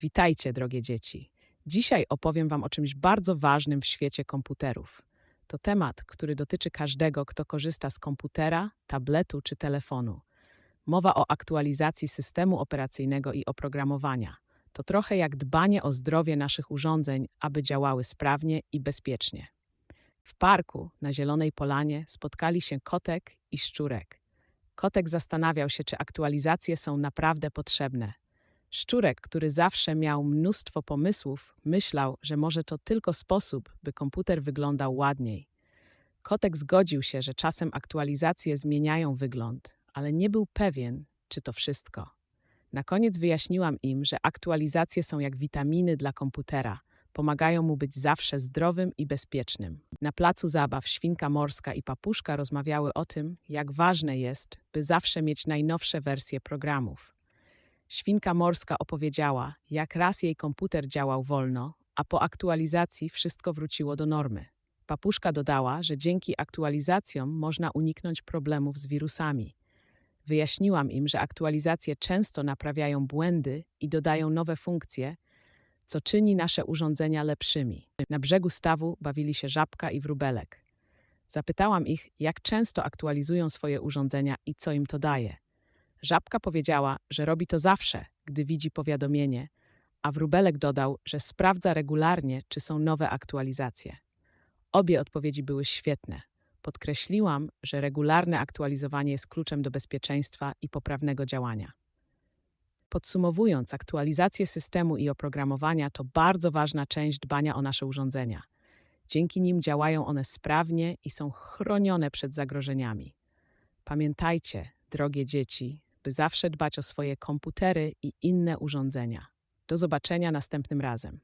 Witajcie, drogie dzieci. Dzisiaj opowiem Wam o czymś bardzo ważnym w świecie komputerów. To temat, który dotyczy każdego, kto korzysta z komputera, tabletu czy telefonu. Mowa o aktualizacji systemu operacyjnego i oprogramowania. To trochę jak dbanie o zdrowie naszych urządzeń, aby działały sprawnie i bezpiecznie. W parku na Zielonej Polanie spotkali się kotek i szczurek. Kotek zastanawiał się, czy aktualizacje są naprawdę potrzebne. Szczurek, który zawsze miał mnóstwo pomysłów, myślał, że może to tylko sposób, by komputer wyglądał ładniej. Kotek zgodził się, że czasem aktualizacje zmieniają wygląd, ale nie był pewien, czy to wszystko. Na koniec wyjaśniłam im, że aktualizacje są jak witaminy dla komputera. Pomagają mu być zawsze zdrowym i bezpiecznym. Na placu zabaw świnka morska i papuszka rozmawiały o tym, jak ważne jest, by zawsze mieć najnowsze wersje programów. Świnka morska opowiedziała, jak raz jej komputer działał wolno, a po aktualizacji wszystko wróciło do normy. Papuszka dodała, że dzięki aktualizacjom można uniknąć problemów z wirusami. Wyjaśniłam im, że aktualizacje często naprawiają błędy i dodają nowe funkcje, co czyni nasze urządzenia lepszymi. Na brzegu stawu bawili się żabka i wróbelek. Zapytałam ich, jak często aktualizują swoje urządzenia i co im to daje. Żabka powiedziała, że robi to zawsze, gdy widzi powiadomienie, a wróbelek dodał, że sprawdza regularnie, czy są nowe aktualizacje. Obie odpowiedzi były świetne. Podkreśliłam, że regularne aktualizowanie jest kluczem do bezpieczeństwa i poprawnego działania. Podsumowując, aktualizacje systemu i oprogramowania to bardzo ważna część dbania o nasze urządzenia. Dzięki nim działają one sprawnie i są chronione przed zagrożeniami. Pamiętajcie, drogie dzieci, by zawsze dbać o swoje komputery i inne urządzenia. Do zobaczenia następnym razem.